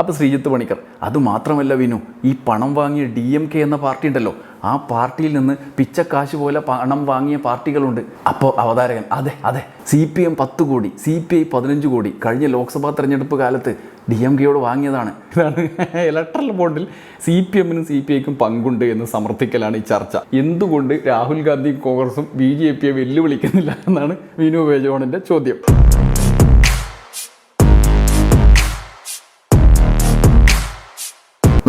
അപ്പോൾ ശ്രീജിത്ത് പണിക്കർ അത് മാത്രമല്ല വിനു ഈ പണം വാങ്ങിയ ഡി എം കെ എന്ന പാർട്ടി ഉണ്ടല്ലോ ആ പാർട്ടിയിൽ നിന്ന് പിച്ചക്കാശ് പോലെ പണം വാങ്ങിയ പാർട്ടികളുണ്ട്. അപ്പോൾ അവതാരകൻ അതെ അതെ സി പി എം പത്ത് കോടി സി പി ഐ പതിനഞ്ച് കോടി കഴിഞ്ഞ ലോക്സഭാ തെരഞ്ഞെടുപ്പ് കാലത്ത് ഡി എം കെയോട് വാങ്ങിയതാണ്. ഇതാണ് ഇലക്ട്രൽ ബോണ്ടിൽ സി പി എമ്മിനും സി പി ഐക്കും പങ്കുണ്ട് എന്ന് സമർത്ഥിക്കലാണ് ഈ ചർച്ച. എന്തുകൊണ്ട് രാഹുൽ ഗാന്ധിയും കോൺഗ്രസും ബി ജെ പിയെ വെല്ലുവിളിക്കുന്നില്ല എന്നാണ് വിനു ബേജോണിന്റെ ചോദ്യം.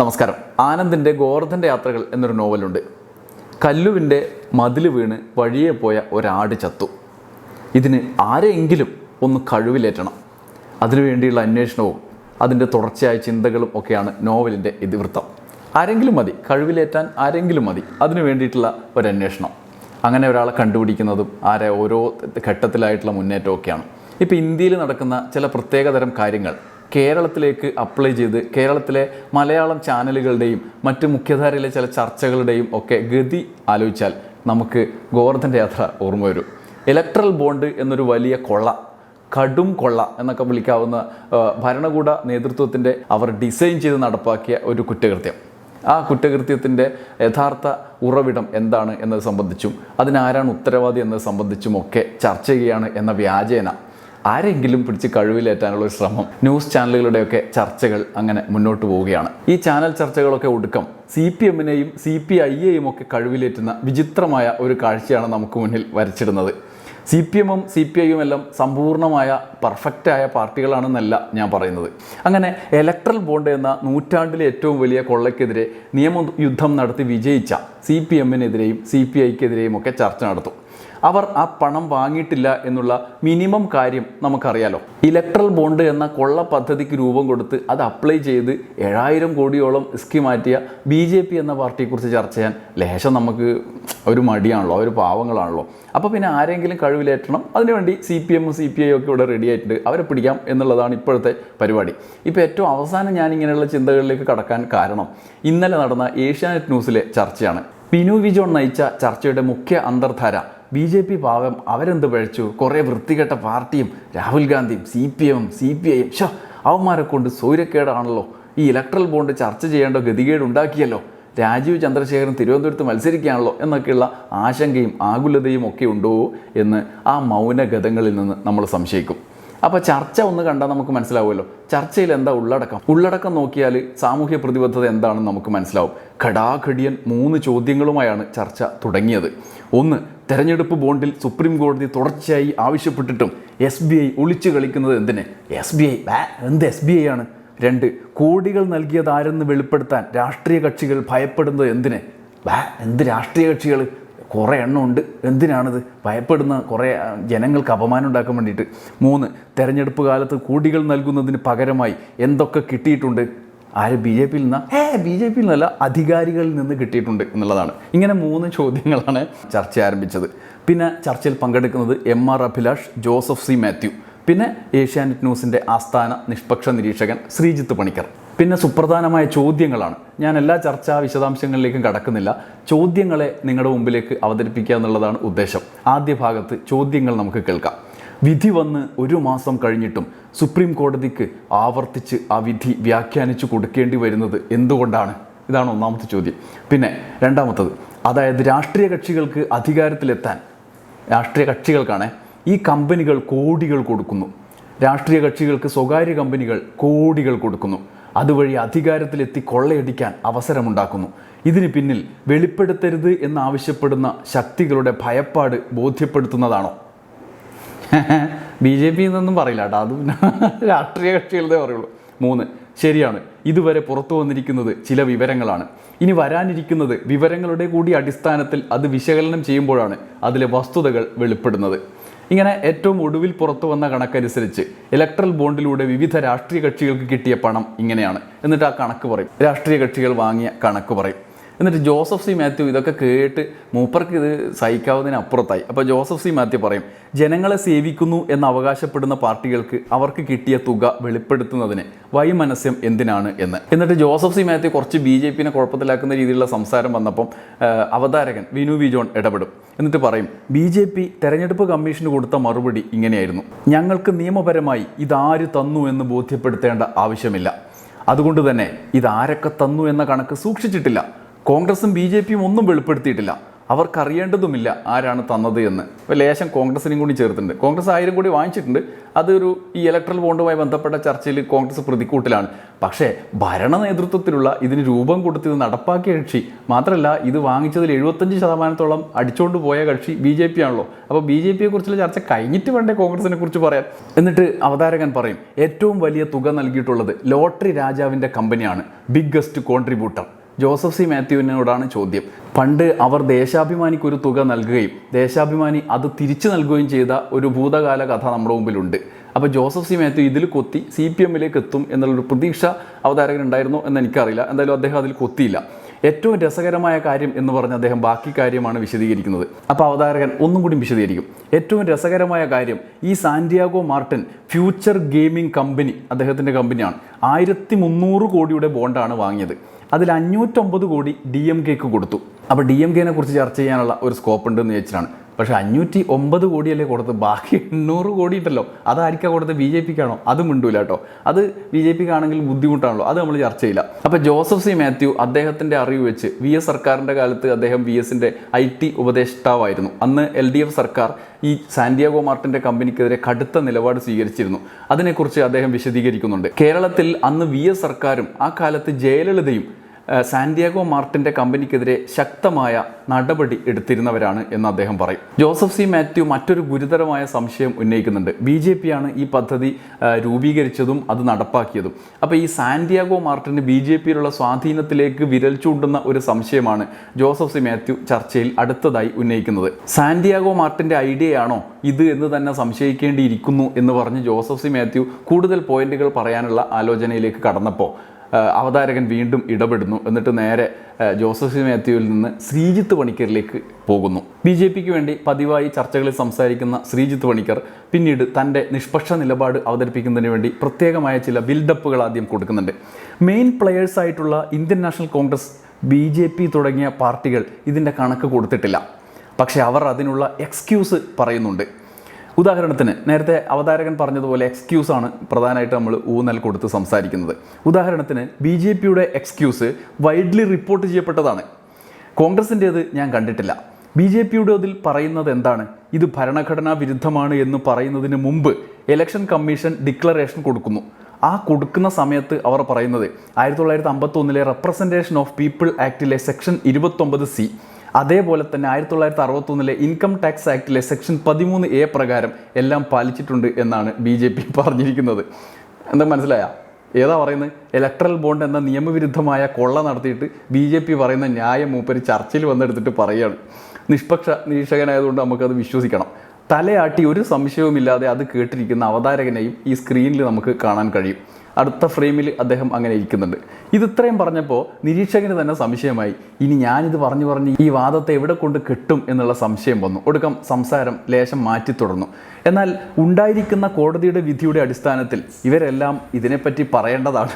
നമസ്കാരം. ആനന്ദിന്റെ ഗോവർദ്ധന്റെ യാത്രകൾ എന്നൊരു നോവലുണ്ട്. കല്ലുവിന്റെ മതിൽ വീണ് വഴിയെ പോയ ഒരാട് ചത്തു. ഇതിന് ആരെങ്കിലും ഒന്ന് കഴിവിലേറ്റണം. അതിനുവേണ്ടിയുള്ള അന്വേഷണവും അതിന്റെ തുടർച്ചയായ ചിന്തകളും ഒക്കെയാണ് നോവലിന്റെ ഇതിവൃത്തം. ആരെങ്കിലും മതി കഴിവിലേറ്റാൻ ആരെങ്കിലും മതി അതിനു വേണ്ടിയിട്ടുള്ള ഒരു അന്വേഷണം അങ്ങനെ ഒരാളെ കണ്ടുപിടിക്കുന്നതും ആരെ ഓരോ ഘട്ടത്തിലായിട്ടുള്ള മുന്നേറ്റമൊക്കെയാണ് ഇപ്പോൾ ഇന്ത്യയിൽ നടക്കുന്ന ചില പ്രത്യേകതരം കാര്യങ്ങൾ കേരളത്തിലേക്ക് അപ്ലൈ ചെയ്ത് കേരളത്തിലെ മലയാളം ചാനലുകളുടെയും മറ്റ് മുഖ്യധാരയിലെ ചില ചർച്ചകളുടെയും ഒക്കെ ഗതി ആലോചിച്ചാൽ നമുക്ക് ഗോവർദ്ധന്റെ യാത്ര ഓർമ്മ വരും. ഇലക്ട്രൽ ബോണ്ട് എന്നൊരു വലിയ കൊള്ള കടും കൊള്ള എന്നൊക്കെ വിളിക്കാവുന്ന ഭരണകൂട നേതൃത്വത്തിന്റെ അവർ ഡിസൈൻ ചെയ്ത് നടപ്പാക്കിയ ഒരു കുറ്റകൃത്യം. ആ കുറ്റകൃത്യത്തിന്റെ യഥാർത്ഥ ഉറവിടം എന്താണ് എന്നത് സംബന്ധിച്ചും അതിനാരാണ് ഉത്തരവാദി എന്നത് സംബന്ധിച്ചും ഒക്കെ ചർച്ച ചെയ്യുകയാണ് എന്ന വ്യാജേന. ആരെങ്കിലും പിടിച്ച് കഴിവിലേറ്റാനുള്ള ഒരു ശ്രമം ന്യൂസ് ചാനലുകളുടെയൊക്കെ ചർച്ചകൾ അങ്ങനെ മുന്നോട്ട് പോവുകയാണ്. ഈ ചാനൽ ചർച്ചകളൊക്കെ ഒടുക്കം സി പി എമ്മിനെയും സി പി ഐയെയും ഒക്കെ കഴിവിലേറ്റുന്ന വിചിത്രമായ ഒരു കാഴ്ചയാണ് നമുക്ക് മുന്നിൽ വരച്ചിടുന്നത്. സി പി എമ്മും സി പി ഐയും എല്ലാം സമ്പൂർണമായ പെർഫെക്റ്റായ പാർട്ടികളാണെന്നല്ല ഞാൻ പറയുന്നത്. അങ്ങനെ ഇലക്ട്രൽ ബോണ്ട് എന്ന നൂറ്റാണ്ടിലെ ഏറ്റവും വലിയ കൊള്ളയ്ക്കെതിരെ നിയമ യുദ്ധം നടത്തി വിജയിച്ച സി പി എമ്മിനെതിരെയും സി പി ഐക്കെതിരെയും ഒക്കെ ചർച്ച നടത്തും. അവർ ആ പണം വാങ്ങിയിട്ടില്ല എന്നുള്ള മിനിമം കാര്യം നമുക്കറിയാലോ. ഇലക്ട്രൽ ബോണ്ട് എന്ന കൊള്ള പദ്ധതിക്ക് രൂപം കൊടുത്ത് അത് അപ്ലൈ ചെയ്ത് ഏഴായിരം കോടിയോളം ഇസ്കി മാറ്റിയ ബി ജെ പി എന്ന പാർട്ടിയെക്കുറിച്ച് ചർച്ച ചെയ്യാൻ ലേശം നമുക്ക് ഒരു മടിയാണല്ലോ ഒരു പാവങ്ങളാണല്ലോ. അപ്പോൾ പിന്നെ ആരെങ്കിലും കഴിവിലേറ്റണം അതിനുവേണ്ടി സി പി എമ്മും സി പി ഐ ഒക്കെ ഇവിടെ റെഡി ആയിട്ടുണ്ട്. അവരെ പിടിക്കാം എന്നുള്ളതാണ് ഇപ്പോഴത്തെ പരിപാടി. ഇപ്പോൾ ഏറ്റവും അവസാനം ഞാൻ ഇങ്ങനെയുള്ള ചിന്തകളിലേക്ക് കടക്കാൻ കാരണം ഇന്നലെ നടന്ന ഏഷ്യാനെറ്റ് ന്യൂസിലെ ചർച്ചയാണ്. പിനു വിജോൺ നയിച്ച ചർച്ചയുടെ മുഖ്യ അന്തർധാര ബി ജെ പി പാവം അവരെന്ത് പഴച്ചു? കുറേ വൃത്തികെട്ട പാർട്ടിയും രാഹുൽ ഗാന്ധിയും സി പി എമ്മും സി പി ഐയും. ഷോ അവന്മാരെ കൊണ്ട് സൂര്യക്കേടാണല്ലോ ഈ ഇലക്ട്രൽ ബോണ്ട് ചർച്ച ചെയ്യേണ്ട ഗതികേട് ഉണ്ടാക്കിയല്ലോ. രാജീവ് ചന്ദ്രശേഖരൻ തിരുവനന്തപുരത്ത് മത്സരിക്കുകയാണല്ലോ എന്നൊക്കെയുള്ള ആശങ്കയും ആകുലതയും ഒക്കെ ഉണ്ടോ എന്ന് ആ മൗനഗതങ്ങളിൽ നിന്ന് നമ്മൾ സംശയിക്കും. അപ്പോൾ ചർച്ച ഒന്ന് കണ്ടാൽ നമുക്ക് മനസ്സിലാവുമല്ലോ. ചർച്ചയിൽ എന്താ ഉള്ളടക്കം? ഉള്ളടക്കം നോക്കിയാൽ സാമൂഹ്യ പ്രതിബദ്ധത എന്താണെന്ന് നമുക്ക് മനസ്സിലാവും. ഘടാഘടിയൻ മൂന്ന് ചോദ്യങ്ങളുമായാണ് ചർച്ച തുടങ്ങിയത്. ഒന്ന് തെരഞ്ഞെടുപ്പ് ബോണ്ടിൽ സുപ്രീം കോടതി തുടർച്ചയായി ആവശ്യപ്പെട്ടിട്ടും എസ് ബി ഐ ഒളിച്ചു കളിക്കുന്നത് എന്തിന്? എസ് ബി ഐ എന്ത് എസ് ബി ഐ ആണ്? രണ്ട് കോടികൾ നൽകിയതാരെന്ന് വെളിപ്പെടുത്താൻ രാഷ്ട്രീയ കക്ഷികൾ ഭയപ്പെടുന്നത് എന്തിന്? എന്ത് രാഷ്ട്രീയ കക്ഷികൾ കുറേ എണ്ണമുണ്ട്. എന്തിനാണിത്? ഭയപ്പെടുന്ന കുറേ ജനങ്ങൾക്ക് അപമാനം ഉണ്ടാക്കാൻ വേണ്ടിയിട്ട്. മൂന്ന് തെരഞ്ഞെടുപ്പ് കാലത്ത് കോടികൾ നൽകുന്നതിന് പകരമായി എന്തൊക്കെ കിട്ടിയിട്ടുണ്ട്? ആര് ബി ജെ പിയിൽ നിന്നാ? ഏ ബി ജെ പിയിൽ നിന്നല്ല അധികാരികളിൽ നിന്ന് കിട്ടിയിട്ടുണ്ട് എന്നുള്ളതാണ്. ഇങ്ങനെ മൂന്ന് ചോദ്യങ്ങളാണ് ചർച്ച ആരംഭിച്ചത്. പിന്നെ ചർച്ചയിൽ പങ്കെടുക്കുന്നത് M R Abhilash Joseph C Mathew. പിന്നെ ഏഷ്യാനെറ്റ് ന്യൂസിന്റെ ആസ്ഥാന നിഷ്പക്ഷ നിരീക്ഷകൻ ശ്രീജിത്ത് പണിക്കർ. പിന്നെ സുപ്രധാനമായ ചോദ്യങ്ങളാണ്. ഞാൻ എല്ലാ ചർച്ചാ വിശദാംശങ്ങളിലേക്കും കടക്കുന്നില്ല. ചോദ്യങ്ങളെ നിങ്ങളുടെ മുമ്പിലേക്ക് അവതരിപ്പിക്കുക എന്നുള്ളതാണ് ഉദ്ദേശം. ആദ്യ ഭാഗത്ത് ചോദ്യങ്ങൾ നമുക്ക് കേൾക്കാം. വിധി വന്ന് ഒരു മാസം കഴിഞ്ഞിട്ടും സുപ്രീം കോടതിക്ക് ആവർത്തിച്ച് ആ വിധി വ്യാഖ്യാനിച്ചു കൊടുക്കേണ്ടി വരുന്നത് എന്തുകൊണ്ടാണ്? ഇതാണ് ഒന്നാമത്തെ ചോദ്യം. പിന്നെ രണ്ടാമത്തത് അതായത് രാഷ്ട്രീയ കക്ഷികൾക്ക് അധികാരത്തിലെത്താൻ രാഷ്ട്രീയ കക്ഷികൾക്കാണ് ഈ കമ്പനികൾ കോടികൾ കൊടുക്കുന്നു. രാഷ്ട്രീയ കക്ഷികൾക്ക് സ്വകാര്യ കമ്പനികൾ കോടികൾ കൊടുക്കുന്നു. അതുവഴി അധികാരത്തിലെത്തി കൊള്ളയടിക്കാൻ അവസരമുണ്ടാക്കുന്നു. ഇതിന് പിന്നിൽ വെളിപ്പെടുത്തരുത് എന്നാവശ്യപ്പെടുന്ന ശക്തികളുടെ ഭയപ്പാട് ബോധ്യപ്പെടുത്തുന്നതാണോ? ബി ജെ പി എന്നൊന്നും പറയില്ല കേട്ടോ. അത് രാഷ്ട്രീയ കക്ഷികളുടെ പറയുള്ളൂ. മൂന്ന് ശരിയാണ്. ഇതുവരെ പുറത്തു വന്നിരിക്കുന്നത് ചില വിവരങ്ങളാണ്. ഇനി വരാനിരിക്കുന്നത് വിവരങ്ങളുടെ കൂടി അടിസ്ഥാനത്തിൽ അത് വിശകലനം ചെയ്യുമ്പോഴാണ് അതിലെ വസ്തുതകൾ വെളിപ്പെടുന്നത്. ഇങ്ങനെ ഏറ്റവും ഒടുവിൽ പുറത്തു വന്ന കണക്കനുസരിച്ച് ഇലക്ട്രൽ ബോണ്ടിലൂടെ വിവിധ രാഷ്ട്രീയ കക്ഷികൾക്ക് കിട്ടിയ പണം ഇങ്ങനെയാണ്. എന്നിട്ട് ആ കണക്ക് പറയും. രാഷ്ട്രീയ കക്ഷികൾ വാങ്ങിയ കണക്ക് പറയും. എന്നിട്ട് ജോസഫ് സി മാത്യു ഇതൊക്കെ കേട്ട് മൂപ്പർക്ക് ഇത് സഹിക്കാവുന്നതിന് അപ്പുറത്തായി. അപ്പോൾ ജോസഫ് സി മാത്യു പറയും ജനങ്ങളെ സേവിക്കുന്നു എന്ന് അവകാശപ്പെടുന്ന പാർട്ടികൾക്ക് അവർക്ക് കിട്ടിയ തുക വെളിപ്പെടുത്തുന്നതിന് വൈമനസ്യം എന്തിനാണ് എന്ന്. എന്നിട്ട് ജോസഫ് സി മാത്യു കുറച്ച് ബി ജെ പിനെ കുഴപ്പത്തിലാക്കുന്ന രീതിയിലുള്ള സംസാരം വന്നപ്പം അവതാരകൻ വിനു വി ജോൺ ഇടപെടും. എന്നിട്ട് പറയും ബി ജെ പി തെരഞ്ഞെടുപ്പ് കമ്മീഷന് കൊടുത്ത മറുപടി ഇങ്ങനെയായിരുന്നു. ഞങ്ങൾക്ക് നിയമപരമായി ഇതാര് തന്നു എന്ന് ബോധ്യപ്പെടുത്തേണ്ട ആവശ്യമില്ല. അതുകൊണ്ട് തന്നെ ഇതാരൊക്കെ തന്നു എന്ന കണക്ക് സൂക്ഷിച്ചിട്ടില്ല. കോൺഗ്രസും ബി ജെ പിയും ഒന്നും വെളിപ്പെടുത്തിയിട്ടില്ല. അവർക്കറിയേണ്ടതുമില്ല ആരാണ് തന്നത് എന്ന്. ഇപ്പോൾ ലേശം കോൺഗ്രസിനും കൂടി ചേർത്തിട്ടുണ്ട്. കോൺഗ്രസ് ആയിരം കൂടി വാങ്ങിച്ചിട്ടുണ്ട്. അതൊരു ഈ ഇലക്ട്രൽ ബോണ്ടുമായി ബന്ധപ്പെട്ട ചർച്ചയിൽ കോൺഗ്രസ് പ്രതിക്കൂട്ടിലാണ്. പക്ഷേ ഭരണ നേതൃത്വത്തിലുള്ള ഇതിന് രൂപം കൊടുത്തത് നടപ്പാക്കിയ കക്ഷി മാത്രമല്ല ഇത് വാങ്ങിച്ചതിൽ എഴുപത്തഞ്ച് ശതമാനത്തോളം അടിച്ചുകൊണ്ട് പോയ കക്ഷി ബി ജെ പി ആണല്ലോ. അപ്പോൾ ബി ജെ പിയെ കുറിച്ചുള്ള ചർച്ച കഴിഞ്ഞിട്ട് വേണ്ടേ കോൺഗ്രസിനെ കുറിച്ച് പറയാം എന്നിട്ട് അവതാരകൻ പറയും ഏറ്റവും വലിയ തുക നൽകിയിട്ടുള്ളത് ലോട്ടറി രാജാവിന്റെ കമ്പനിയാണ് ബിഗ്ഗസ്റ്റ് കോൺട്രിബ്യൂട്ടർ ജോസഫ് സി മാത്യുവിനോടാണ് ചോദ്യം. പണ്ട് അവർ ദേശാഭിമാനിക്ക് ഒരു തുക നൽകുകയും ദേശാഭിമാനി അത് തിരിച്ചു നൽകുകയും ചെയ്ത ഒരു ഭൂതകാല കഥ നമ്മുടെ മുമ്പിലുണ്ട്. അപ്പോൾ ജോസഫ് സി മാത്യു ഇതിൽ കൊത്തി സി പി എമ്മിലേക്ക് എത്തും എന്നുള്ളൊരു പ്രതീക്ഷ അവതാരകൻ ഉണ്ടായിരുന്നു എന്ന് എനിക്കറിയില്ല. എന്തായാലും അദ്ദേഹം അതിൽ കൊത്തിയില്ല. ഏറ്റവും രസകരമായ കാര്യം എന്ന് പറഞ്ഞ് അദ്ദേഹം ബാക്കി കാര്യമാണ് വിശദീകരിക്കുന്നത്. അപ്പോൾ അവതാരകൻ ഒന്നും കൂടി വിശദീകരിക്കും. ഏറ്റവും രസകരമായ കാര്യം ഈ Santiago Martin future gaming company അദ്ദേഹത്തിന്റെ കമ്പനിയാണ്. ആയിരത്തി മുന്നൂറ് കോടിയുടെ ബോണ്ടാണ് വാങ്ങിയത്. അതിൽ അഞ്ഞൂറ്റൊമ്പത് കോടി ഡി എം കെക്ക് കൊടുത്തു. അപ്പോൾ ഡി എം കെനെ കുറിച്ച് ചർച്ച ചെയ്യാനുള്ള ഒരു സ്കോപ്പ് ഉണ്ടെന്ന് ചോദിച്ചിട്ടാണ് പക്ഷേ അഞ്ഞൂറ്റി ഒമ്പത് കോടിയല്ലേ കൊടുത്ത് ബാക്കി എണ്ണൂറ് കോടി ഉണ്ടല്ലോ അതായിരിക്കാം കൊടുത്ത് ബി ജെ പിക്കാണോ? അതും മിണ്ടൂല കേട്ടോ. അത് ബി ജെ പിക്ക് ആണെങ്കിൽ ബുദ്ധിമുട്ടാണല്ലോ. അത് നമ്മൾ ചർച്ച ചെയ്യില്ല. അപ്പോൾ ജോസഫ് സി മാത്യു അദ്ദേഹത്തിന്റെ അറിവ് വെച്ച് വി എസ് സർക്കാരിന്റെ കാലത്ത് അദ്ദേഹം വി എസിന്റെ ഐ ടി ഉപദേഷ്ടാവായിരുന്നു. അന്ന് എൽ ഡി എഫ് സർക്കാർ ഈ സാന്റിയാഗോ മാർട്ടിന്റെ കമ്പനിക്കെതിരെ കടുത്ത നിലപാട് സ്വീകരിച്ചിരുന്നു. അതിനെക്കുറിച്ച് അദ്ദേഹം വിശദീകരിക്കുന്നുണ്ട്. കേരളത്തിൽ അന്ന് വി എസ് സർക്കാരും ആ കാലത്ത് ജയലളിതയും സാന്റിയാഗോ മാർട്ടിന്റെ കമ്പനിക്കെതിരെ ശക്തമായ നടപടി എടുത്തിരുന്നവരാണ് എന്ന് അദ്ദേഹം പറയും. ജോസഫ് സി മാത്യു മറ്റൊരു ഗുരുതരമായ സംശയം ഉന്നയിക്കുന്നുണ്ട്. ബി ജെ പി ആണ് ഈ പദ്ധതി രൂപീകരിച്ചതും അത് നടപ്പാക്കിയതും. അപ്പോൾ ഈ സാന്റിയാഗോ മാർട്ടിന് ബി ജെ പിയിലുള്ള സ്വാധീനത്തിലേക്ക് വിരൽ ചൂണ്ടുന്ന ഒരു സംശയമാണ് ജോസഫ് സി മാത്യു ചർച്ചയിൽ അടുത്തതായി ഉന്നയിക്കുന്നത്. സാന്റിയാഗോ മാർട്ടിന്റെ ഐഡിയയാണോ ഇത് എന്ന് തന്നെ സംശയിക്കേണ്ടിയിരിക്കുന്നു എന്ന് പറഞ്ഞ് ജോസഫ് സി മാത്യു കൂടുതൽ പോയിന്റുകൾ പറയാനുള്ള ആലോചനയിലേക്ക് കടന്നപ്പോൾ അവതാരകൻ വീണ്ടും ഇടപെടുന്നു. എന്നിട്ട് നേരെ ജോസഫ് മാത്യുവിൽ നിന്ന് ശ്രീജിത്ത് പണിക്കറിലേക്ക് പോകുന്നു. ബി ജെ പിക്ക് വേണ്ടി പതിവായി ചർച്ചകളിൽ സംസാരിക്കുന്ന ശ്രീജിത്ത് പണിക്കർ പിന്നീട് തന്റെ നിഷ്പക്ഷ നിലപാട് അവതരിപ്പിക്കുന്നതിന് വേണ്ടി പ്രത്യേകമായ ചില ബിൽഡപ്പുകൾ ആദ്യം കൊടുക്കുന്നുണ്ട്. മെയിൻ പ്ലെയേഴ്സ് ആയിട്ടുള്ള Indian National Congress B J P തുടങ്ങിയ പാർട്ടികൾ ഇതിന്റെ കണക്ക് കൊടുത്തിട്ടില്ല. പക്ഷേ അവർ അതിനുള്ള എക്സ്ക്യൂസ് പറയുന്നുണ്ട്. ഉദാഹരണത്തിന് നേരത്തെ അവതാരകൻ പറഞ്ഞതുപോലെ എക്സ്ക്യൂസ് ആണ് പ്രധാനമായിട്ട് നമ്മൾ ഊന്നൽ കൊടുത്ത് സംസാരിക്കുന്നത്. ഉദാഹരണത്തിന് ബി ജെ പിയുടെ എക്സ്ക്യൂസ് വൈഡ്ലി റിപ്പോർട്ട് ചെയ്യപ്പെട്ടതാണ്. കോൺഗ്രസിന്റേത് ഞാൻ കണ്ടിട്ടില്ല. ബി ജെ പിയുടെ അതിൽ പറയുന്നത് എന്താണ്? ഇത് ഭരണഘടനാ വിരുദ്ധമാണ് എന്ന് പറയുന്നതിന് മുമ്പ് ഇലക്ഷൻ കമ്മീഷൻ ഡിക്ലറേഷൻ കൊടുക്കുന്നു. ആ കൊടുക്കുന്ന സമയത്ത് അവർ പറയുന്നത് ആയിരത്തി തൊള്ളായിരത്തി അമ്പത്തൊന്നിലെ റെപ്രസെന്റേഷൻ ഓഫ് പീപ്പിൾ ആക്ടിലെ സെക്ഷൻ ഇരുപത്തൊമ്പത് സി അതേപോലെ തന്നെ ആയിരത്തി തൊള്ളായിരത്തി അറുപത്തൊന്നിലെ ഇൻകം ടാക്സ് ആക്ടിലെ സെക്ഷൻ പതിമൂന്ന് എ പ്രകാരം എല്ലാം പാലിച്ചിട്ടുണ്ട് എന്നാണ് ബി ജെ പി പറഞ്ഞിരിക്കുന്നത്. എന്താ മനസ്സിലായ? ഏതാ പറയുന്നത് ഇലക്ട്രൽ ബോണ്ട് എന്ന നിയമവിരുദ്ധമായ കൊള്ള നടത്തിയിട്ട് ബി ജെ പി പറയുന്ന ന്യായം മൂപ്പര് ചർച്ചയിൽ വന്നെടുത്തിട്ട് പറയുകയാണ്. നിഷ്പക്ഷ നിരീക്ഷകനായതുകൊണ്ട് നമുക്കത് വിശ്വസിക്കണം. തലയാട്ടി ഒരു സംശയവുമില്ലാതെ അത് കേട്ടിരിക്കുന്ന അവതാരകനെയും ഈ സ്ക്രീനിൽ നമുക്ക് കാണാൻ കഴിയും. അടുത്ത ഫ്രെയിമിൽ അദ്ദേഹം അങ്ങനെ ഇരിക്കുന്നുണ്ട്. ഇത് ഇത്രയും പറഞ്ഞപ്പോൾ നിരീക്ഷകന് തന്നെ സംശയമായി. ഇനി ഞാനിത് പറഞ്ഞു പറഞ്ഞ് ഈ വാദത്തെ എവിടെ കൊണ്ട് കെട്ടും എന്നുള്ള സംശയം വന്നു. ഒടുക്കം സംസാരം ലേശം മാറ്റി തുടർന്നു. എന്നാൽ ഉണ്ടായിരിക്കുന്ന കോടതിയുടെ വിധിയുടെ അടിസ്ഥാനത്തിൽ ഇവരെല്ലാം ഇതിനെപ്പറ്റി പറയേണ്ടതാണ്.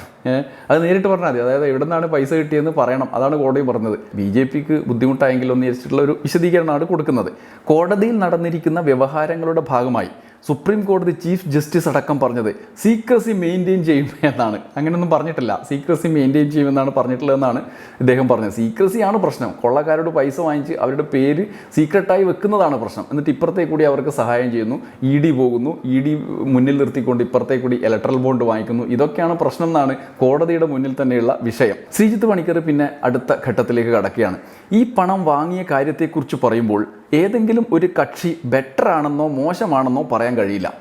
അത് നേരിട്ട് പറഞ്ഞാൽ മതി. അതായത് എവിടെ നിന്നാണ് പൈസ കിട്ടിയെന്ന് പറയണം. അതാണ് കോടതി പറഞ്ഞത്. ബി ജെ പിക്ക് ബുദ്ധിമുട്ടായെങ്കിലും എന്ന് വിചാരിച്ചിട്ടുള്ള ഒരു വിശദീകരണമാണ് കൊടുക്കുന്നത്. കോടതിയിൽ നടന്നിരിക്കുന്ന വ്യവഹാരങ്ങളുടെ ഭാഗമായി സുപ്രീം കോടതി ചീഫ് ജസ്റ്റിസ് അടക്കം പറഞ്ഞത്. സീക്രസി മെയിന്റെയിൻ ചെയ്യും എന്നാണ്. അങ്ങനെയൊന്നും പറഞ്ഞിട്ടില്ല. സീക്രസി മെയിന്റെയിൻ ചെയ്യുമെന്നാണ് പറഞ്ഞിട്ടുള്ളതെന്നാണ് ഇദ്ദേഹം പറഞ്ഞത്. സീക്രസിയാണ് പ്രശ്നം. കൊള്ളക്കാരോട് പൈസ വാങ്ങിച്ച് അവരുടെ പേര് സീക്രട്ടായി വെക്കുന്നതാണ് പ്രശ്നം. എന്നിട്ട് ഇപ്പുറത്തേ കൂടി അവർക്ക് സഹായം ചെയ്യുന്നു. ഇ ഡി പോകുന്നു. ഇ ഡി മുന്നിൽ നിർത്തിക്കൊണ്ട് ഇപ്പുറത്തേ കൂടി ഇലക്ട്രൽ ബോണ്ട് വാങ്ങിക്കുന്നു. ഇതൊക്കെയാണ് പ്രശ്നം എന്നാണ് കോടതിയുടെ മുന്നിൽ തന്നെയുള്ള വിഷയം. ശ്രീജിത്ത് പണിക്കർ പിന്നെ അടുത്ത ഘട്ടത്തിലേക്ക് കടക്കുകയാണ്. ഈ പണം വാങ്ങിയ കാര്യത്തെക്കുറിച്ച് പറയുമ്പോൾ ഏതെങ്കിലും ഒരു കക്ഷി ബെറ്റർ ആണെന്നോ മോശമാണെന്നോ പറയാൻ കഴിയില്ല.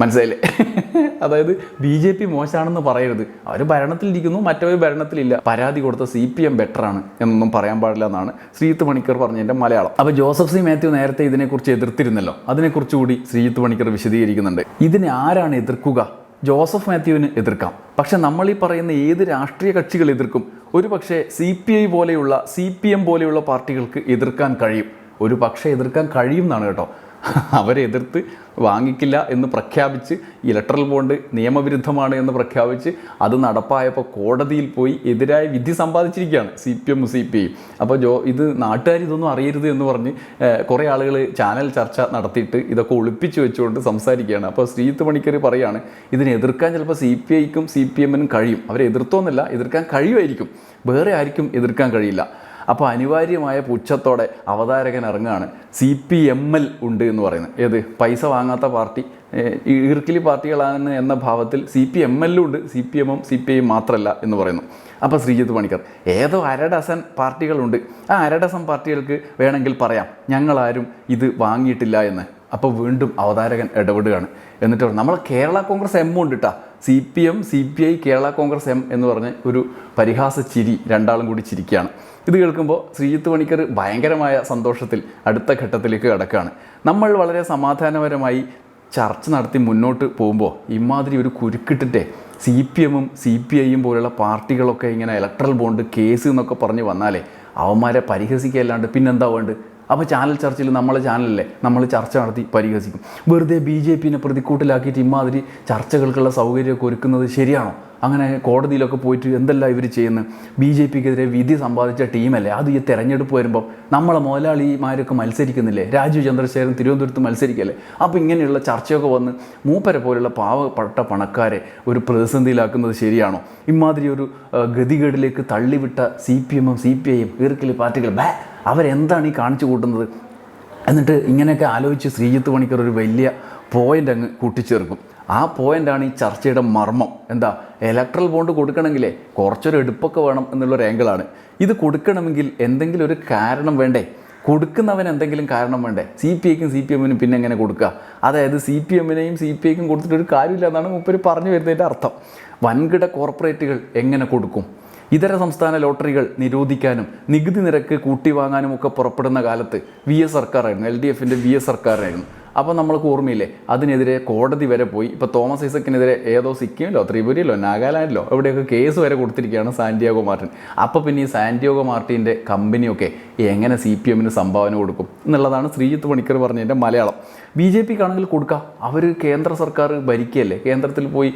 മനസ്സിലായില്ലേ? അതായത് ബി ജെ പി മോശമാണെന്ന് പറയരുത്. അവർ ഭരണത്തിലിരിക്കുന്നു മറ്റവർ ഭരണത്തിലില്ല. പരാതി കൊടുത്ത സി പി എം ബെറ്ററാണ് എന്നൊന്നും പറയാൻ പാടില്ല എന്നാണ് ശ്രീജിത്ത് പണിക്കർ പറഞ്ഞതിന്റെ മലയാളം. അപ്പോൾ ജോസഫ് സി മാത്യു നേരത്തെ ഇതിനെക്കുറിച്ച് എതിർത്തിരുന്നല്ലോ. അതിനെക്കുറിച്ച് കൂടി ശ്രീജിത്ത് പണിക്കർ വിശദീകരിക്കുന്നുണ്ട്. ഇതിനെ ആരാണ് എതിർക്കുക? ജോസഫ് മാത്യുവിന് എതിർക്കാം. പക്ഷെ നമ്മൾ ഈ പറയുന്ന ഏത് രാഷ്ട്രീയ കക്ഷികൾ എതിർക്കും? ഒരു പക്ഷേ സി പി ഐ പോലെയുള്ള സി പി എം പോലെയുള്ള പാർട്ടികൾക്ക് എതിർക്കാൻ കഴിയും. ഒരു പക്ഷേ എതിർക്കാൻ കഴിയും എന്നാണ് കേട്ടോ. അവരെ എതിർത്ത് വാങ്ങിക്കില്ല എന്ന് പ്രഖ്യാപിച്ച് ഇലക്ട്രൽ ബോണ്ട് നിയമവിരുദ്ധമാണ് എന്ന് പ്രഖ്യാപിച്ച് അത് നടപ്പായപ്പോൾ കോടതിയിൽ പോയി എതിരായ വിധി സമ്പാദിച്ചിരിക്കുകയാണ് C P M C P അപ്പോൾ ജോ ഇത് നാട്ടുകാർ ഇതൊന്നും അറിയരുത് എന്ന് പറഞ്ഞ് കുറേ ആളുകൾ ചാനൽ ചർച്ച നടത്തിയിട്ട് ഇതൊക്കെ ഒളിപ്പിച്ച് വെച്ചുകൊണ്ട് സംസാരിക്കുകയാണ്. അപ്പോൾ ശ്രീജിത്ത് പണിക്കർ പറയാണ് ഇതിനെ എതിർക്കാൻ ചിലപ്പോൾ സി പി ഐക്കും സി പി എമ്മിനും കഴിയും. അവരെ എതിർത്തോന്നല്ല എതിർക്കാൻ കഴിയുമായിരിക്കും. വേറെ ആർക്കും എതിർക്കാൻ കഴിയില്ല. അപ്പോൾ അനിവാര്യമായ പുച്ഛത്തോടെ അവതാരകൻ ഇറങ്ങുകയാണ് സി പി എം എൽ ഉണ്ട് എന്ന് പറയുന്നത്. ഏത്? പൈസ വാങ്ങാത്ത പാർട്ടി. ഈർക്കിലി പാർട്ടികളാണ് എന്ന ഭാവത്തിൽ സി പി എം എല്ലും ഉണ്ട്. സി പി എമ്മും സി പി ഐയും മാത്രമല്ല എന്ന് പറയുന്നു. അപ്പോൾ ശ്രീജിത്ത് പണിക്കർ ഏതോ അരഡസൻ പാർട്ടികളുണ്ട്. ആ അരഡസൻ പാർട്ടികൾക്ക് വേണമെങ്കിൽ പറയാം ഞങ്ങളാരും ഇത് വാങ്ങിയിട്ടില്ല എന്ന്. അപ്പോൾ വീണ്ടും അവതാരകൻ ഇടപെടുകയാണ്. എന്നിട്ട് നമ്മൾ കേരള കോൺഗ്രസ് എമ്മുണ്ട് കേട്ടോ C P M C P I Kerala Congress M എന്ന് പറഞ്ഞ് ഒരു പരിഹാസ ചിരി രണ്ടാളും കൂടി ചിരിക്കുകയാണ്. ഇത് കേൾക്കുമ്പോൾ ശ്രീജിത്ത് പണിക്കർ ഭയങ്കരമായ സന്തോഷത്തിൽ അടുത്ത ഘട്ടത്തിലേക്ക് കടക്കുകയാണ്. നമ്മൾ വളരെ സമാധാനപരമായി ചർച്ച നടത്തി മുന്നോട്ട് പോകുമ്പോൾ ഇമാതിരി ഒരു കുരുക്കിട്ടിട്ടേ സി പി എമ്മും സി പി ഐയും പോലുള്ള പാർട്ടികളൊക്കെ ഇങ്ങനെ ഇലക്ട്രൽ ബോണ്ട് കേസ് എന്നൊക്കെ പറഞ്ഞ് വന്നാലേ അവന്മാരെ പരിഹസിക്കുകയല്ലാണ്ട് പിന്നെന്താ വേണ്ടത്? അപ്പോൾ ചാനൽ ചർച്ചയിൽ നമ്മളെ ചാനലല്ലേ നമ്മൾ ചർച്ച നടത്തി പരിഹസിക്കും. വെറുതെ ബി ജെ പിനെ പ്രതിക്കൂട്ടിലാക്കിയിട്ട് ഇമാതിരി ചർച്ചകൾക്കുള്ള സൗകര്യമൊക്കെ ഒരുക്കുന്നത് ശരിയാണോ? അങ്ങനെ കോടതിയിലൊക്കെ പോയിട്ട് എന്തെല്ലാം ഇവർ ചെയ്യുന്നത് ബി ജെ പിക്കെതിരെ വിധി സമ്പാദിച്ച ടീമല്ലേ? അത് ഈ തെരഞ്ഞെടുപ്പ് വരുമ്പോൾ നമ്മളെ മുതലാളിമാരൊക്കെ മത്സരിക്കുന്നില്ലേ? രാജു ചന്ദ്രശേഖരൻ തിരുവനന്തപുരത്ത് മത്സരിക്കല്ലേ? അപ്പോൾ ഇങ്ങനെയുള്ള ചർച്ചയൊക്കെ വന്ന് മൂപ്പരെ പോലുള്ള പാവപ്പെട്ട പണക്കാരെ ഒരു പ്രതിസന്ധിയിലാക്കുന്നത് ശരിയാണോ? ഇമാതിരി ഒരു ഗതികേടിലേക്ക് തള്ളിവിട്ട സി പി എമ്മും സി പി ഐയും ഈർക്കിലി പാർട്ടികൾ ബേ അവരെന്താണ് ഈ കാണിച്ചു കൂട്ടുന്നത്? എന്നിട്ട് ഇങ്ങനെയൊക്കെ ആലോചിച്ച് ശ്രീജിത്ത് പണിക്കർ ഒരു വലിയ പോയിന്റ് അങ്ങ് കൂട്ടിച്ചേർക്കും. ആ പോയിന്റാണ് ഈ ചർച്ചയുടെ മർമ്മം. എന്താ? ഇലക്ട്രൽ ബോണ്ട് കൊടുക്കണമെങ്കിലേ കുറച്ചൊരു എടുപ്പൊക്കെ വേണം എന്നുള്ളൊരു ആംഗിളാണ് ഇത് കൊടുക്കണമെങ്കിൽ എന്തെങ്കിലും ഒരു കാരണം വേണ്ടേ? കൊടുക്കുന്നവൻ എന്തെങ്കിലും കാരണം വേണ്ടേ? സി പി ഐക്കും സി പി എമ്മിനും പിന്നെ എങ്ങനെ കൊടുക്കുക അതായത് സി പി എമ്മിനെയും സി പി ഐക്കും കൊടുത്തിട്ടൊരു കാര്യമില്ല എന്നാണ് മുപ്പര് പറഞ്ഞു വരുന്നതിന്റെ അർത്ഥം. വൻകിട കോർപ്പറേറ്റുകൾ എങ്ങനെ കൊടുക്കും? ഇതര സംസ്ഥാന ലോട്ടറികൾ നിരോധിക്കാനും നികുതി നിരക്ക് കൂട്ടി വാങ്ങാനും ഒക്കെ പുറപ്പെടുന്ന കാലത്ത് വി എസ് സർക്കാരായിരുന്നു എൽ ഡി എഫിന്റെ വി എസ് സർക്കാരായിരുന്നു. അപ്പോൾ നമ്മൾക്ക് ഓർമ്മയില്ലേ അതിനെതിരെ കോടതി വരെ പോയി. ഇപ്പോൾ തോമസ് ഐസക്കിനെതിരെ ഏതോ സിക്കിമിലോ ത്രിപുരയിലോ നാഗാലാൻഡിലോ എവിടെയൊക്കെ കേസ് വരെ കൊടുത്തിരിക്കുകയാണ് സാന്റിയാഗോ മാർട്ടിൻ. അപ്പോൾ പിന്നെ ഈ സാന്റിയാഗോ മാർട്ടിന്റെ കമ്പനിയൊക്കെ എങ്ങനെ സി പി എമ്മിന് സംഭാവന കൊടുക്കും എന്നുള്ളതാണ് ശ്രീജിത്ത് പണിക്കർ പറഞ്ഞതിന്റെ മലയാളം. ബി ജെ പിക്കാണെങ്കിൽ കൊടുക്കുക അവർ കേന്ദ്ര സർക്കാർ ഭരിക്കുകയല്ലേ? കേന്ദ്രത്തിൽ പോയി